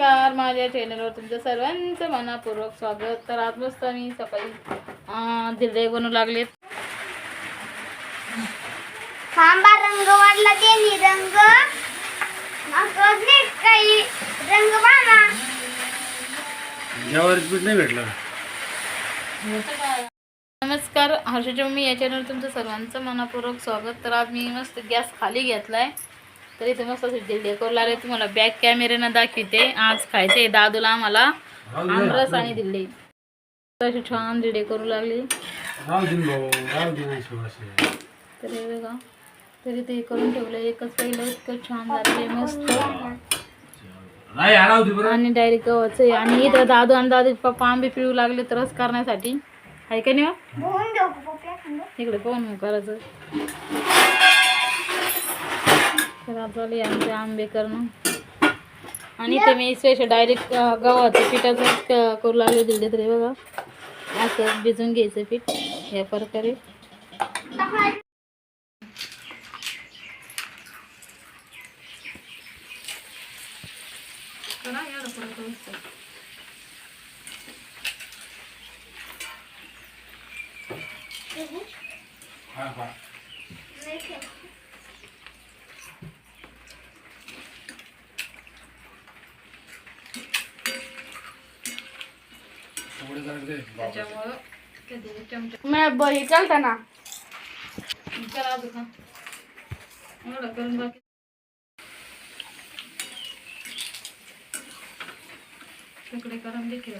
नमस्कार माझ्या चॅनलवर तुमचं सर्वांचं मनापूर्वक स्वागत. तर आज मस्त मी सकाळी अं, दिरडे बनवू लागलेत. खांबा रंग वाढला त्यांनी रंग. काही रंग पीठ नाही भेटलं. नमस्कार हर्षाच्या मम्मी या चॅनलवर तुमचं सर्वांचं मनापूर्वक स्वागत. तर आज मी मस्त गॅस खाली घेतलाय. तर इथे मस्त करू लागले तुम्हाला बॅक कॅमेऱ्यानं दाखवते. आज खायचे दादूला आम्हाला. आमरस आणि दिल्ली. असे छान दिरडे करू लागले. तर हे बघा. तरी ते करून ठेवलं एकच पहिलं इतकं छान झाले मस्त. आणि डायरेक्ट गव्हाचं. आणि इथं दादू आणि दादू पप्पा आंबे पिळू लागले तरच करण्यासाठी. आहे का नाही हो? इकडे पाहून करायचं. चालू आहे आमचे आंबे करणं. आणि ते मी स्पेशल डायरेक्ट गव्हाचं पिठाचं क- करू लागले दिले तरी बघा. असं भिजून घ्यायचं पीठ. या प्रकारे मी बही चालता ना। करा अजून करून बाकी तुकडे करून देखील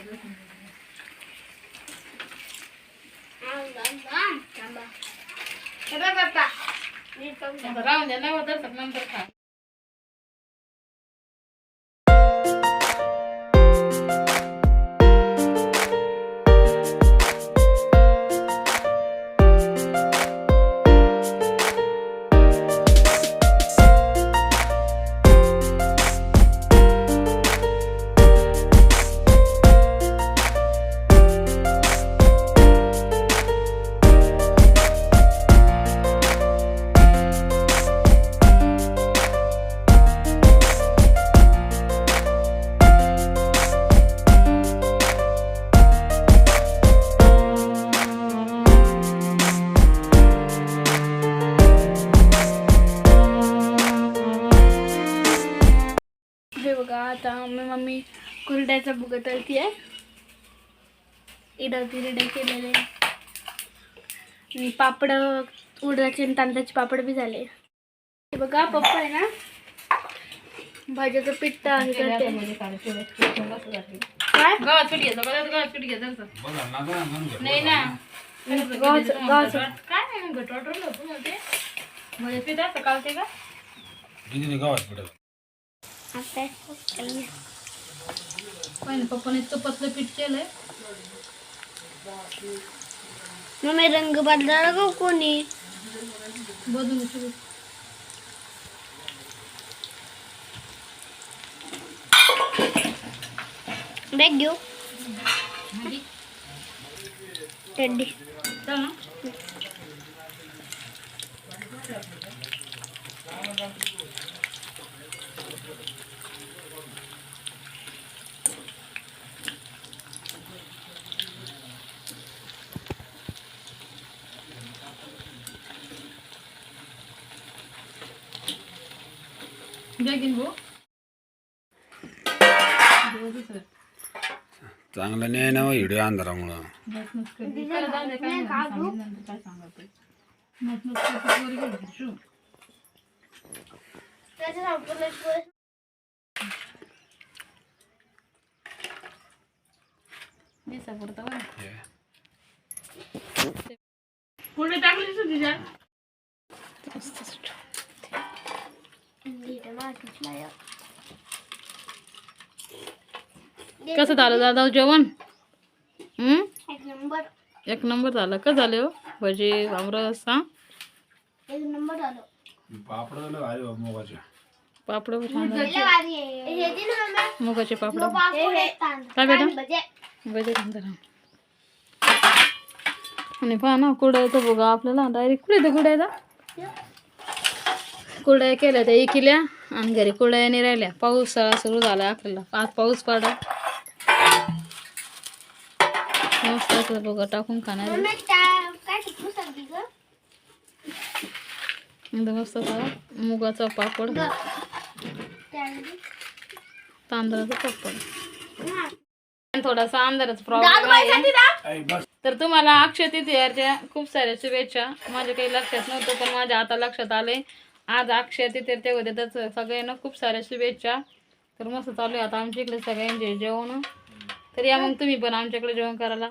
राहून द्या नाही होत नंतर खा आता मी मम्मी कुरड्याचा बुगा तळती आहे इडा तिरडे केलेले. आणि पापड उडदाचे आणि तांदळाचे पापड बी झाले. हे बघा पप्पा आहे ना? भाज्याचं पीठ हे करते. काय? गव्हात पीठ घ्यायचं पीठ घ्यायचं. नाही ना. गव्हाचं- गव्हाचं. काय नाही घट वाटलं होतं. मग ते म्हणजे पीठ असं कालते का? किती पप्पाने इतकं पतलं पीठ केलंय मम्मी रंग बदला गो कोणी बदलून घेतो. बॅग घेऊ आणि टेड्डी चल चांगलं नाही ना व्हिडिओ अंधारामुळं नसनस करते. चला जाऊ दे, काय नाही, दिसा पुरता बरं. पुढे टाकली तुझ्या कसं झालं दादा जेवण हम्म? एक नंबर एक नंबर झालं का झाले हो भजी आमरस हा एक नंबर झालो पापड झालं भारी बा मोगाचे पापड. हे मुगाचे पापड. काय बेटा? नंतर आणि पहा ना कुडायचं बघा आपल्याला डायरेक्ट कुठे येतं कुडायचा कुरड्या केल्या त्या इकिल्या आणि घरी कुरड्या नाही राहिल्या. पाऊस सुरू झाला आपल्याला. आज पाऊस पडा मस्त बघा टाकून खाणार मस्त मुगाचा पापड. तांदळाचा पापड हा. थोडासा अंधाराचा प्रॉब्लेम आहे. तर तुम्हाला अक्षय तृतीयाच्या खूप साऱ्या शुभेच्छा. माझ्या काही लक्षात नव्हतं पण माझ्या आता लक्षात आले आज अक्षय तृतीय होते तर सगळ्यांना खूप साऱ्या शुभेच्छा. तर मस्त चालू आहे आता आमच्या इकडे सगळ्यांचे जेवण. तर या मग तुम्ही पण आमच्याकडे जेवण करायला.